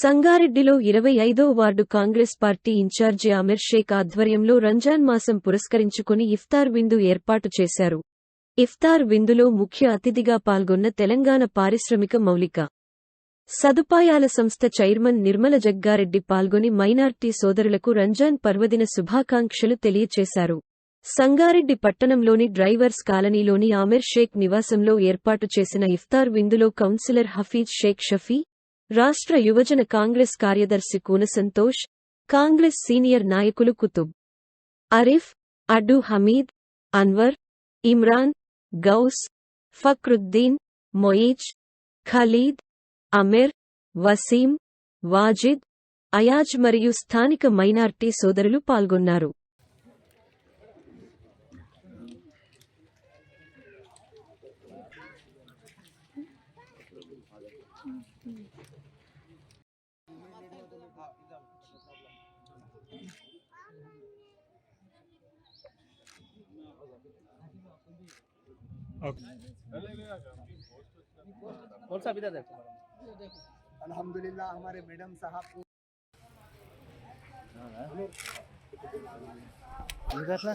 సంగారెడ్డిలో ఇరవై ఐదో ward Congress party incharge Ameer Sheikh ఆధ్వర్యంలో రంజాన్ మాసం పురస్కరించుకుని ఇఫ్తార్ విందు ఏర్పాటు చేశారు. ఇఫ్తార్ విందులో ముఖ్య అతిథిగా పాల్గొన్న తెలంగాణ పారిశ్రామిక మౌలిక సదుపాయాల సంస్థ చైర్మన్ నిర్మల జగ్గారెడ్డి పాల్గొని మైనార్టీ సోదరులకు రంజాన్ పర్వదిన శుభాకాంక్షలు తెలియచేశారు. సంగారెడ్డి పట్టణంలోని డ్రైవర్స్ కాలనీలోని ఆమిర్ షేక్ నివాసంలో ఏర్పాటు చేసిన ఇఫ్తార్ విందులో కౌన్సిలర్ హఫీజ్ షేక్ షఫీ రాష్ట్ర యువజన కాంగ్రెస్ కార్యదర్శి కూన సంతోష్ కాంగ్రెస్ సీనియర్ నాయకులు కుతుబ్ అరిఫ్ అడ్డు హమీద్ అన్వర్ ఇమ్రాన్ గౌస్ ఫక్రుద్దీన్ మొయిజ్ ఖలీద్ అమీర్ వసీం వాజిద్ అయాజ్ మరియు స్థానిక మైనార్టీ సోదరులు పాల్గొన్నారు. अल्हम्दुलिल्लाह हमारे मैडम साहब ना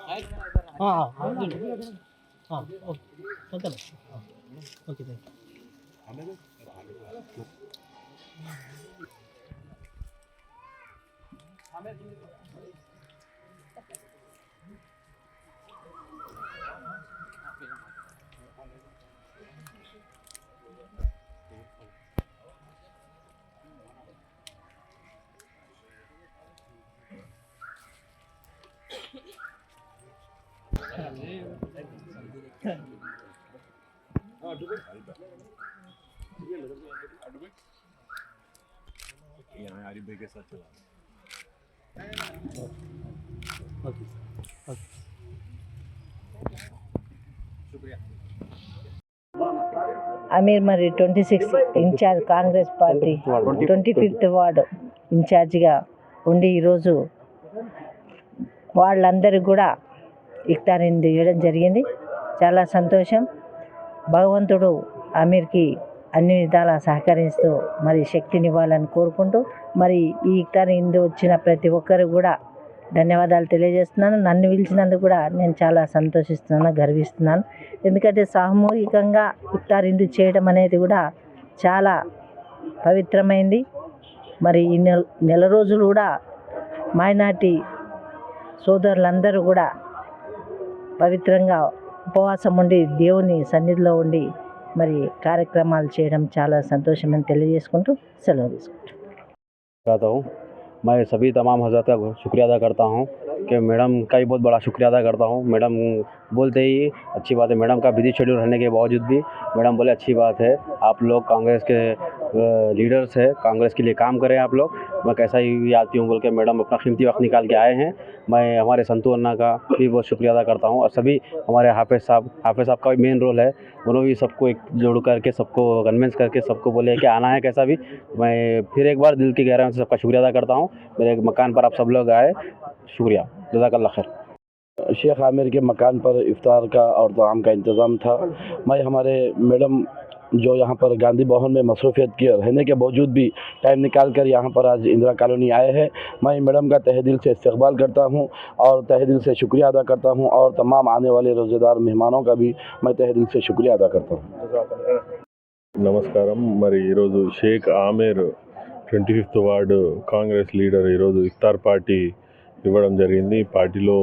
భాయ్ हाँ हाँ हाँ ओके चलता ना okay thank okay okay Amir మరి twenty six incharge Congress party twenty fifth ward ఇన్ఛార్జిగా ఉండి ఈరోజు వాళ్ళందరికీ కూడా ఇఫ్తారింది ఇవ్వడం జరిగింది చాలా సంతోషం. భగవంతుడు అమీర్కి అన్ని విధాలా సహకరిస్తూ మరి శక్తినివ్వాలని కోరుకుంటూ మరి ఈ ఇఫ్తార్ ఇందు వచ్చిన ప్రతి ఒక్కరు కూడా ధన్యవాదాలు తెలియజేస్తున్నాను. నన్ను పిలిచినందుకు కూడా నేను చాలా సంతోషిస్తున్నాను గర్విస్తున్నాను. ఎందుకంటే సామూహికంగా ఇఫ్తార్ ఇందు చేయడం అనేది కూడా చాలా పవిత్రమైంది. మరి ఈ నెల నెల రోజులు కూడా మైనార్టీ సోదరులందరూ కూడా పవిత్రంగా ఉపవాసం ఉండి దేవుని సన్నిధిలో ఉండి మరి కార్యక్రమాలు చేయడం చాలా సంతోషమని తెలియజేసుకుంటూ సెలవు తీసుకుంటాను चाहता हूँ मैं सभी तमाम हजरत का शुक्रिया अदा करता हूँ कि मैडम का भी बहुत बड़ा शुक्रिया अदा करता हूँ मैडम बोलते ही अच्छी बात है मैडम का बिजी शेड्यूल रहने के बावजूद भी मैडम बोले अच्छी बात है आप लोग कांग्रेस के लीडर्स है, कांग्रेस के लिए काम करें आप लोग। मैं कैसा ही आती हूँ बोल के मैडम अपना कीमती वक्त निकाल के आए हैं। मैं, हमारे संतू अन्ना का भी बहुत शुक्रिया अदा करता हूँ और सभी हमारे हाफिज साहब हाफिज साहब का भी मेन रोल है। उन्होंने भी सबको एक जोड़ करके, सबको कन्विंस करके, सबको बोले कि आना है कैसा भी। मैं फिर एक बार दिल की गहराइयों से सबका शुक्रिया अदा करता हूँ। मेरे मकान पर आप सब लोग आए, शुक्रिया। जजाकल्ला खैर। शेख आमिर के मकान पर इफ्तार का और ताम का इंतज़ाम था। मैं, हमारे मैडम जो यहाँ पर गांधी भवन में मसरूफियत के रहने के बावजूद भी टाइम निकाल कर यहाँ पर आज इंदिरा कॉलोनी आए हैं मैं मैडम का तहे दिल से इस्तकबाल करता हूँ और तहे दिल से शुक्रिया अदा करता हूँ और तमाम आने वाले रोज़ेदार मेहमानों का भी मैं तहे दिल से शुक्रिया अदा करता हूँ నమస్కారం మరి ఈరోజు Shaik Aamir twenty fifth ward Congress leader ఈరోజు ఇఫ్తార్ పార్టీ ఇవ్వడం జరిగింది పార్టీలో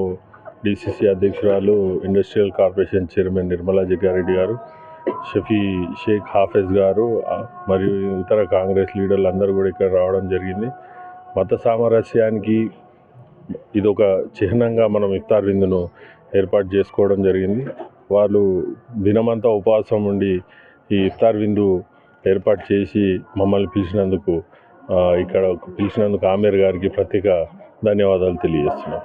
డిసిసి అధ్యక్షురాలు industrial corporation chairman Nirmala Jaggareddy గారు షఫీ షేక్ హాఫెజ్ గారు మరియు ఇతర కాంగ్రెస్ లీడర్లు అందరూ కూడా ఇక్కడ రావడం జరిగింది. మత సామరస్యానికి ఇది ఒక చిహ్నంగా మనం ఇఫ్తార్ విందును ఏర్పాటు చేసుకోవడం జరిగింది. వాళ్ళు దినమంతా ఉపవాసం ఉండి ఈ ఇఫ్తార్ విందు ఏర్పాటు చేసి మమ్మల్ని పిలిచినందుకు ఇక్కడ పిలిచినందుకు ఆమీర్ గారికి ప్రత్యేక ధన్యవాదాలు తెలియజేస్తున్నాం.